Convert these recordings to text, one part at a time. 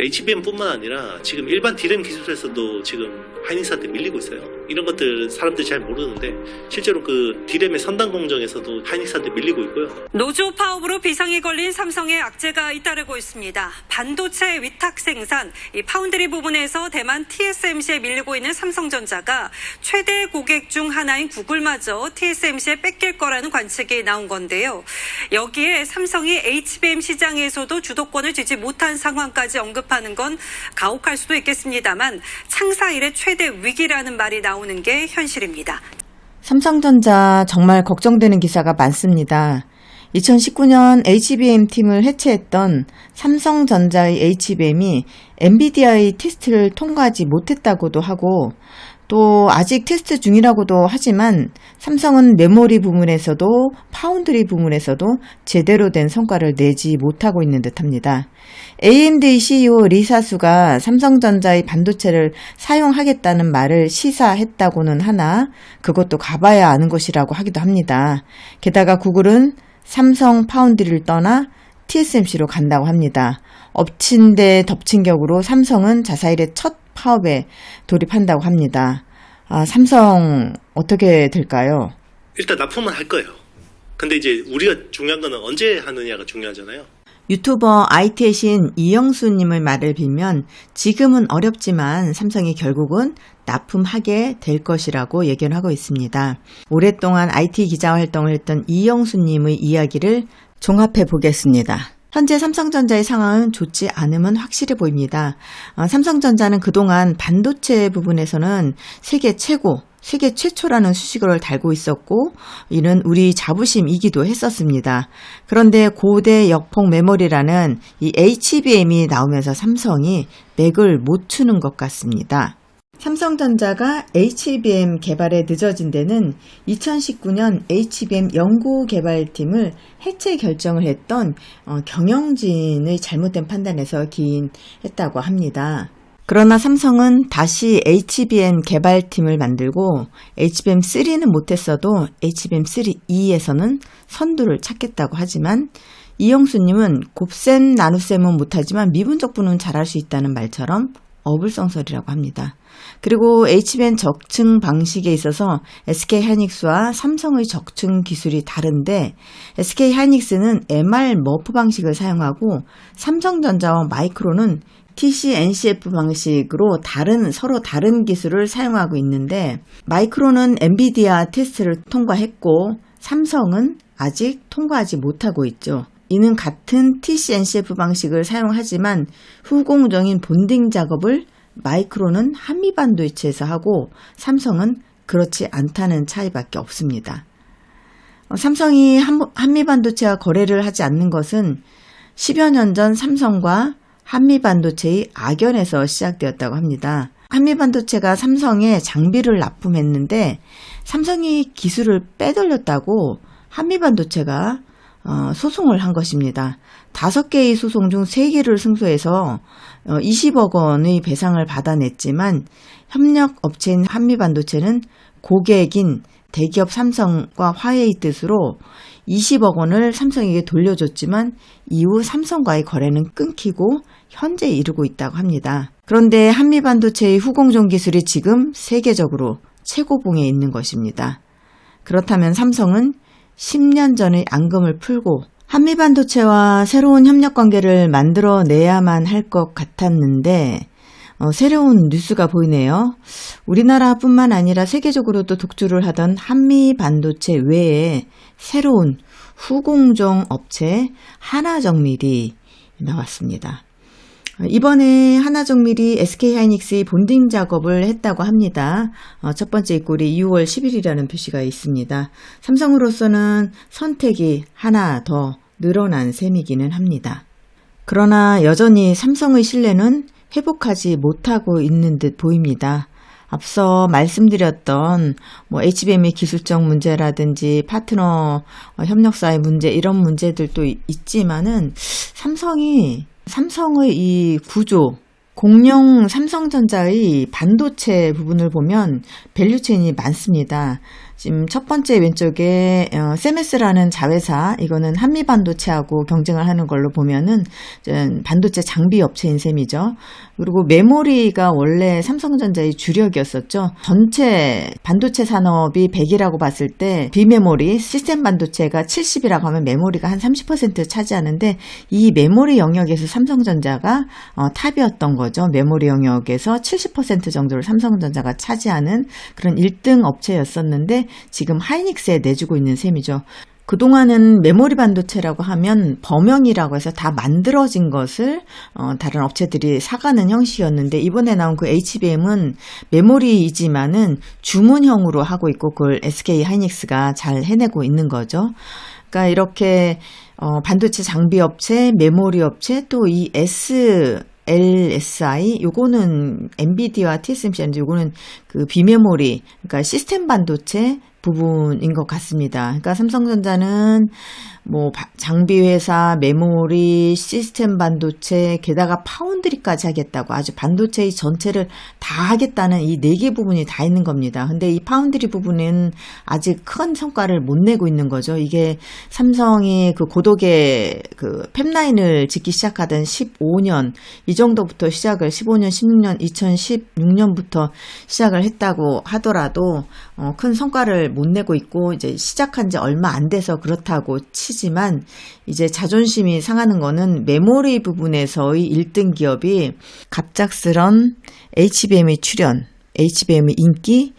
HBM뿐만 아니라 지금 일반 디램 기술에서도 지금 하이닉스한테 밀리고 있어요. 이런 것들 사람들이 잘 모르는데 실제로 그 디램의 선단 공정에서도 하이닉스한테 밀리고 있고요. 노조 파업으로 비상이 걸린 삼성의 악재가 잇따르고 있습니다. 반도체 위탁 생산, 이 파운드리 부분에서 대만 TSMC에 밀리고 있는 삼성전자가 최대 고객 중 하나인 구글마저 TSMC에 뺏길 거라는 관측이 나온 건데요. 여기에 삼성이 HBM 시장에서도 주도권을 쥐지 못한 상황까지 언급하는 건 가혹할 수도 있겠습니다만 창사 이래 최대 위기라는 말이 나 오는 게 현실입니다. 삼성전자 정말 걱정되는 기사가 많습니다. 2019년 HBM 팀을 해체했던 삼성전자의 HBM이 엔비디아의 테스트를 통과하지 못했다고도 하고 또 아직 테스트 중이라고도 하지만 삼성은 메모리 부문에서도 파운드리 부문에서도 제대로 된 성과를 내지 못하고 있는 듯합니다. AMD CEO 리사수가 삼성전자의 반도체를 사용하겠다는 말을 시사했다고는 하나 그것도 가봐야 아는 것이라고 하기도 합니다. 게다가 구글은 삼성 파운드리를 떠나 TSMC로 간다고 합니다. 엎친 데 덮친 격으로 삼성은 자사일의 첫 파업에 돌입한다고 합니다. 아, 삼성 어떻게 될까요? 일단 납품은 할 거예요. 근데 이제 우리가 중요한 거는 언제 하느냐가 중요하잖아요. 유튜버 IT의 신 이영수님의 말을 빌면 지금은 어렵지만 삼성이 결국은 납품하게 될 것이라고 예견 하고 있습니다. 오랫동안 IT 기자 활동을 했던 이영수님의 이야기를 종합해 보겠습니다. 현재 삼성전자의 상황은 좋지 않음은 확실해 보입니다. 어, 삼성전자는 그동안 반도체 부분에서는 세계 최고, 세계 최초라는 수식어를 달고 있었고, 이는 우리 자부심이기도 했었습니다. 그런데 고대 역폭 메모리라는 이 HBM이 나오면서 삼성이 맥을 못 추는 것 같습니다. 삼성전자가 HBM 개발에 늦어진 데는 2019년 HBM 연구 개발팀을 해체 결정을 했던 어, 경영진의 잘못된 판단에서 기인했다고 합니다. 그러나 삼성은 다시 HBM 개발팀을 만들고 HBM3는 못했어도 HBM3E에서는 선두를 찾겠다고 하지만 이영수님은 곱셈 나눗셈은 못하지만 미분적분은 잘할 수 있다는 말처럼 어불성설이라고 합니다. 그리고 HBM 적층 방식에 있어서 SK 하이닉스와 삼성의 적층 기술이 다른데 SK 하이닉스는 MR 머프 방식을 사용하고 삼성전자와 마이크로는 TC NCF 방식으로 다른 서로 다른 기술을 사용하고 있는데 마이크로는 엔비디아 테스트를 통과했고 삼성은 아직 통과하지 못하고 있죠. 이는 같은 TC-NCF 방식을 사용하지만 후공정인 본딩 작업을 마이크로는 한미 반도체에서 하고 삼성은 그렇지 않다는 차이밖에 없습니다. 어, 삼성이 한미 반도체와 거래를 하지 않는 것은 10여 년 전 삼성과 한미 반도체의 악연에서 시작되었다고 합니다. 한미 반도체가 삼성에 장비를 납품했는데 삼성이 기술을 빼돌렸다고 한미 반도체가 어, 소송을 한 것입니다. 다섯 개의 소송 중 세 개를 승소해서 어, 20억 원의 배상을 받아냈지만 협력 업체인 한미반도체는 고객인 대기업 삼성과 화해의 뜻으로 20억 원을 삼성에게 돌려줬지만 이후 삼성과의 거래는 끊기고 현재 이르고 있다고 합니다. 그런데 한미반도체의 후공정 기술이 지금 세계적으로 최고봉에 있는 것입니다. 그렇다면 삼성은 10년 전의 앙금을 풀고 한미 반도체와 새로운 협력 관계를 만들어내야만 할 것 같았는데 어, 새로운 뉴스가 보이네요. 우리나라뿐만 아니라 세계적으로도 독주를 하던 한미 반도체 외에 새로운 후공정 업체 하나정밀이 나왔습니다. 이번에 하나정밀이 SK하이닉스의 본딩 작업을 했다고 합니다. 어, 첫 번째 입골이 2월 10일이라는 표시가 있습니다. 삼성으로서는 선택이 하나 더 늘어난 셈이기는 합니다. 그러나 여전히 삼성의 신뢰는 회복하지 못하고 있는 듯 보입니다. 앞서 말씀드렸던 뭐 HBM의 기술적 문제라든지 파트너 어, 협력사의 문제 이런 문제들도 있지만은 삼성이 삼성의 이 구조, 공룡 삼성전자의 반도체 부분을 보면 밸류체인이 많습니다. 지금 첫 번째 왼쪽에 어, 세메스라는 자회사 이거는 한미 반도체하고 경쟁을 하는 걸로 보면은 반도체 장비 업체인 셈이죠. 그리고 메모리가 원래 삼성전자의 주력이었었죠. 전체 반도체 산업이 100이라고 봤을 때 비메모리 시스템 반도체가 70이라고 하면 메모리가 한 30% 차지하는데 이 메모리 영역에서 삼성전자가 어, 탑이었던 거죠. 메모리 영역에서 70% 정도를 삼성전자가 차지하는 그런 1등 업체였었는데 지금 하이닉스에 내주고 있는 셈이죠. 그동안은 메모리 반도체라고 하면 범용이라고 해서 다 만들어진 것을 어, 다른 업체들이 사가는 형식이었는데 이번에 나온 그 HBM은 메모리이지만은 주문형으로 하고 있고 그걸 SK 하이닉스가 잘 해내고 있는 거죠. 그러니까 이렇게 어, 반도체 장비 업체, 메모리 업체 또 이 S LSI 요거는 엔비디아와 TSMC인데 요거는 그 비메모리 그러니까 시스템 반도체 부분인 것 같습니다. 그러니까 삼성전자는 뭐 바- 장비 회사, 메모리, 시스템 반도체, 게다가 파운드리까지 하겠다고 아주 반도체의 전체를 다 하겠다는 이 네 개 부분이 다 있는 겁니다. 근데 이 파운드리 부분은 아직 큰 성과를 못 내고 있는 거죠. 이게 삼성이 그 고독의 그 팹라인을 짓기 시작하던 15년 이 정도부터 시작을 15년, 16년, 2016년부터 시작을 했다고 하더라도 어, 큰 성과를 못 내고 있고 이제 시작한 지 얼마 안 돼서 그렇다고 치지만 이제 자존심이 상하는 거는 메모리 부분에서의 1등 기업이 갑작스런 HBM의 출현, HBM의 인기에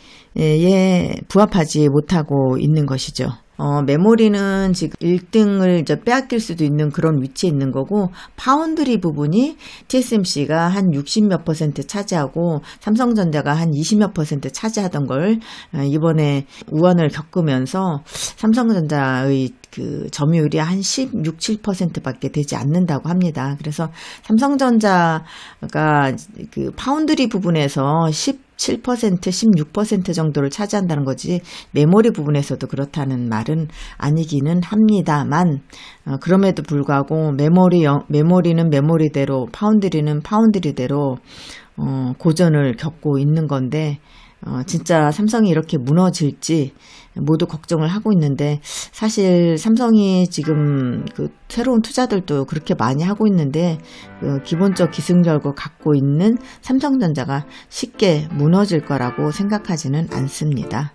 부합하지 못하고 있는 것이죠. 어, 메모리는 지금 1등을 이제 빼앗길 수도 있는 그런 위치에 있는 거고, 파운드리 부분이 TSMC가 한 60몇 퍼센트 차지하고, 삼성전자가 한 20몇 퍼센트 차지하던 걸, 어, 이번에 우원을 겪으면서 삼성전자의 그 점유율이 한 16, 7% 밖에 되지 않는다고 합니다. 그래서 삼성전자가 그 파운드리 부분에서 10 7%, 16% 정도를 차지한다는 거지. 메모리 부분에서도 그렇다는 말은 아니기는 합니다만 어, 그럼에도 불구하고 메모리 영- 메모리는 메모리대로 파운드리는 파운드리대로 어, 고전을 겪고 있는 건데 어, 진짜 삼성이 이렇게 무너질지 모두 걱정을 하고 있는데 사실 삼성이 지금 그 새로운 투자들도 그렇게 많이 하고 있는데 그 기본적 기승전을 갖고 있는 삼성전자가 쉽게 무너질 거라고 생각하지는 않습니다.